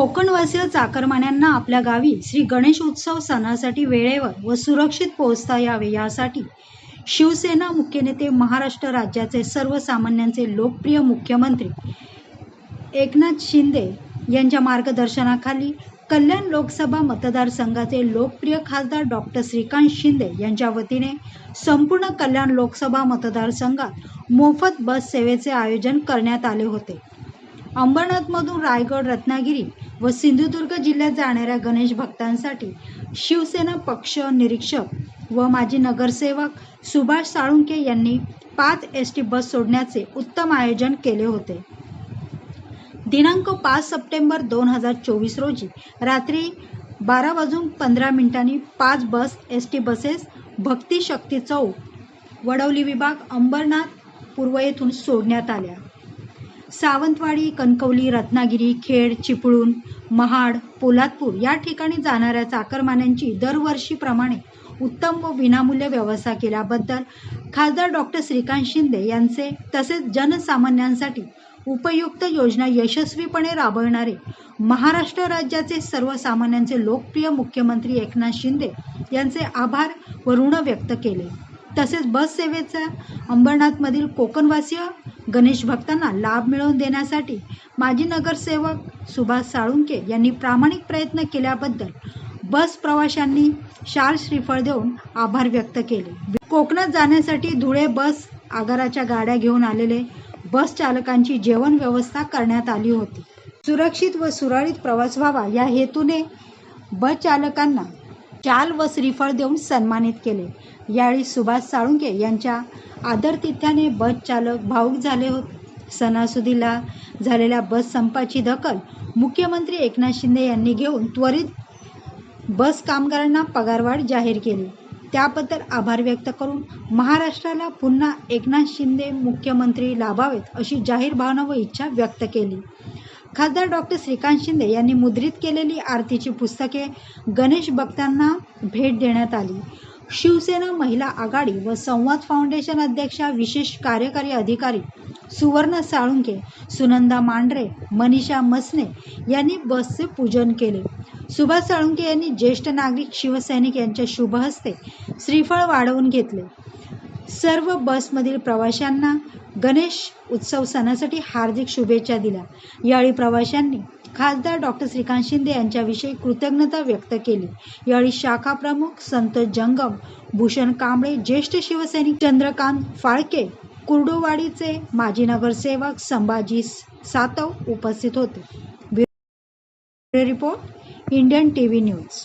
कोकणवासीय चाकरमान्यांना आपल्या गावी श्री गणेश उत्सव सणासाठी वेळेवर व सुरक्षित पोहोचता यावे यासाठी शिवसेना मुख्य नेते महाराष्ट्र राज्याचे सर्वसामान्यांचे लोकप्रिय मुख्यमंत्री एकनाथ शिंदे यांच्या मार्गदर्शनाखाली कल्याण लोकसभा मतदारसंघाचे लोकप्रिय खासदार डॉक्टर श्रीकांत शिंदे यांच्या वतीने संपूर्ण कल्याण लोकसभा मतदारसंघात मोफत बस सेवेचे आयोजन करण्यात आले होते. अंबरनाथमधून रायगड रत्नागिरी व सिंधुदुर्ग जिल्ह्यात जाणाऱ्या गणेश भक्तांसाठी शिवसेना पक्ष निरीक्षक व माजी नगरसेवक सुभाष साळुंके यांनी पाच एस टी बस सोडण्याचे उत्तम आयोजन केले होते. दिनांक पाच सप्टेंबर दोन हजार चोवीस रोजी रात्री बारा वाजून पंधरा मिनिटांनी पाच bus S T buses Bhakti Shakti चौक वडवली विभाग अंबरनाथ पूर्व येथून सोडण्यात आल्या. सावंतवाडी कणकवली रत्नागिरी खेड चिपळूण महाड पोलादपूर या ठिकाणी जाणाऱ्या चाकरमान्यांची दरवर्षीप्रमाणे उत्तम व विनामूल्य व्यवस्था केल्याबद्दल खासदार डॉक्टर श्रीकांत शिंदे यांचे तसेच जनसामान्यांसाठी उपयुक्त योजना यशस्वीपणे राबवणारे महाराष्ट्र राज्याचे सर्वसामान्यांचे लोकप्रिय मुख्यमंत्री एकनाथ शिंदे यांचे आभार व ऋण व्यक्त केले. तसेच बस सेवेचा अंबरनाथमधील कोकणवासीय गणेश भक्तांना लाभ मिळवून देण्यासाठी माजी नगरसेवक सुभाष साळुंके यांनी प्रामाणिक प्रयत्न केल्याबद्दल बस प्रवाशांनी शाल श्रीफळ देऊन आभार व्यक्त केले. कोकणात जाण्यासाठी धुळे बस आगाराच्या गाड्या घेऊन आलेले बस चालकांची जेवण व्यवस्था करण्यात आली होती. सुरक्षित व सुरळीत प्रवास व्हावा या हेतूने बस चालकांना शाल व श्रीफळ देऊन सन्मानित केले. यावेळी सुभाष साळुंके यांच्या आदरतिथ्याने बस चालक भाऊक झाले होते. सणासुदीला झालेल्या बस संपाची दखल मुख्यमंत्री एकनाथ शिंदे यांनी घेऊन त्वरित बस कामगारांना पगारवाढ जाहीर केली. त्याबद्दल आभार व्यक्त करून महाराष्ट्राला पुन्हा एकनाथ शिंदे मुख्यमंत्री लाभावेत अशी जाहीर भावना व इच्छा व्यक्त केली. खासदार डॉक्टर श्रीकांत शिंदे यांनी मुद्रित केलेली आरतीची पुस्तके गणेश भक्तांना भेट देण्यात आली. शिवसेना महिला आघाडी व संवाद फाउंडेशन अध्यक्षा विशेष कार्यकारी अधिकारी सुवर्ण साळुंके सुनंदा मांढरे मनीषा मसने यांनी बसचे पूजन केले. सुभाष साळुंके यांनी ज्येष्ठ नागरिक शिवसैनिक यांच्या शुभहस्ते श्रीफळ वाढवून घेतले. सर्व बसमधील प्रवाशांना गणेश उत्सव सणासाठी हार्दिक शुभेच्छा दिल्या. यावेळी प्रवाशांनी खासदार डॉक्टर श्रीकांत शिंदे यांच्याविषयी कृतज्ञता व्यक्त केली. यावेळी शाखा प्रमुख संतोष जंगम भूषण कांबळे ज्येष्ठ शिवसैनिक चंद्रकांत फाळके कुर्डुवाडीचे माजी नगरसेवक संभाजी सातव उपस्थित होते. Report Indian TV news.